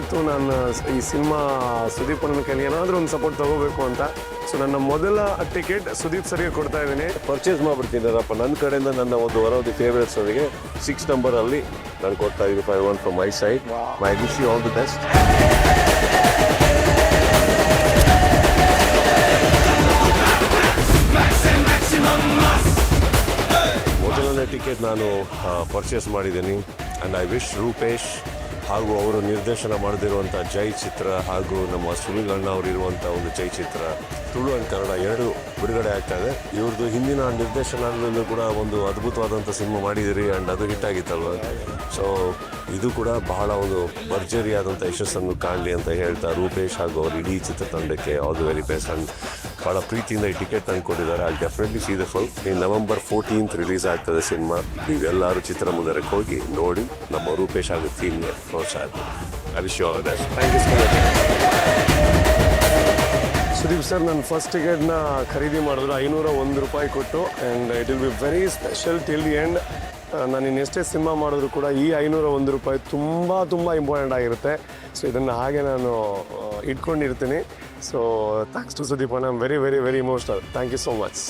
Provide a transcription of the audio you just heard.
ಇತ್ತು. ನಾನು ಈ ಸಿನಿಮಾ ಸುದೀಪ್ ಅಣ್ಣನ ಕೈಲಿ ಏನಾದರೂ ಒಂದು ಸಪೋರ್ಟ್ ತಗೋಬೇಕು ಅಂತ. ಸೊ ನನ್ನ ಮೊದಲ ಟಿಕೆಟ್ ಸುದೀಪ್ ಸರ್ಗೆ ಕೊಡ್ತಾ ಇದ್ದೀನಿ. ಪರ್ಚೇಸ್ ಮಾಡ್ಬಿಡ್ತೀನಪ್ಪ ನನ್ನ ಕಡೆಯಿಂದ ನನ್ನ ಒಂದು ಒನ್ ಆಫ್ ದಿ ಫೇವ್ರೆಟ್ಸ್ ಅವರಿಗೆ ಸಿಕ್ಸ್ ನಂಬರ್ ಅಲ್ಲಿ ನಾನು ಕೊಡ್ತಾ ಇದ್ದೀನಿ five one from my side my wish you all the best ಮೊದಲನೇ ಟಿಕೆಟ್ ನಾನು ಪರ್ಚೇಸ್ ಮಾಡಿದ್ದೀನಿ. ಆ್ಯಂಡ್ ಐ ವಿಶ್ ರೂಪೇಶ್ ಹಾಗೂ ಅವರು ನಿರ್ದೇಶನ ಮಾಡದಿರುವಂಥ ಜೈ ಚಿತ್ರ ಹಾಗೂ ನಮ್ಮ ಸುನಿಲ್ ಅಣ್ಣ ಅವರು ಒಂದು ಜೈ ಚಿತ್ರ ತುಳು ಅಂಡ್ ಕನ್ನಡ ಎರಡು ಬಿಡುಗಡೆ ಆಗ್ತಾ ಇದೆ. ಇವ್ರದ್ದು ಹಿಂದಿನ ನಿರ್ದೇಶನದಲ್ಲೂ ಕೂಡ ಒಂದು ಅದ್ಭುತವಾದಂಥ ಸಿನಿಮಾ ಮಾಡಿದಿರಿ ಆ್ಯಂಡ್ ಅದು ಹಿಟ್ ಆಗಿತ್ತಲ್ವ? ಸೊ ಇದು ಕೂಡ ಬಹಳ ಒಂದು ಭರ್ಜರಿಯಾದಂಥ ಯಶಸ್ಸನ್ನು ಕಾಣಲಿ ಅಂತ ಹೇಳ್ತಾ ರೂಪೇಶ್ ಹಾಗೂ ಅವ್ರ ಇಡೀ ಚಿತ್ರತಂಡಕ್ಕೆ all the very best and ಭಾಳ ಪ್ರೀತಿಯಿಂದ ಈ ಟಿಕೆಟ್ ತಂದು ಕೊಟ್ಟಿದ್ದಾರೆ ಅಲ್ಲಿ ಡೆಫಿನೆಟ್ಲಿ ಸಿ ದ ಫುಲ್ ಈ ನವೆಂಬರ್ ಫೋರ್ಟೀನ್ತ್ ರಿಲೀಸ್ ಆಗ್ತದೆ ಸಿನಿಮಾ. ನೀವೆಲ್ಲರೂ ಚಿತ್ರಮಂದಿರಕ್ಕೆ ಹೋಗಿ ನೋಡಿ ನಮ್ಮ ರೂಪೇಶ್ ಆಗುತ್ತೆ ಪ್ರೋತ್ಸಾಹ I wish you all best thank you so much sir, ನನ್ನ ಫಸ್ಟ್ ಟಿಕೆಟ್ನ ಖರೀದಿ ಮಾಡಿದ್ರು ಐನೂರ ಒಂದು ರೂಪಾಯಿ ಕೊಟ್ಟು and it will be very special till the end ನಾನು ಇನ್ನೆಷ್ಟೇ ಸಿನಿಮಾ ಮಾಡಿದ್ರು ಕೂಡ ಈ ಐನೂರ ಒಂದು ರೂಪಾಯಿ ತುಂಬ ತುಂಬ ಇಂಪಾರ್ಟೆಂಟ್ ಆಗಿರುತ್ತೆ. ಸೊ ಇದನ್ನು ಹಾಗೆ ನಾನು ಇಟ್ಕೊಂಡಿರ್ತೀನಿ. ಸೊ ಥ್ಯಾಂಕ್ಸ್ ಟು ಸುದೀಪ್ ಅಣ್ಣ very very very emotional thank you so much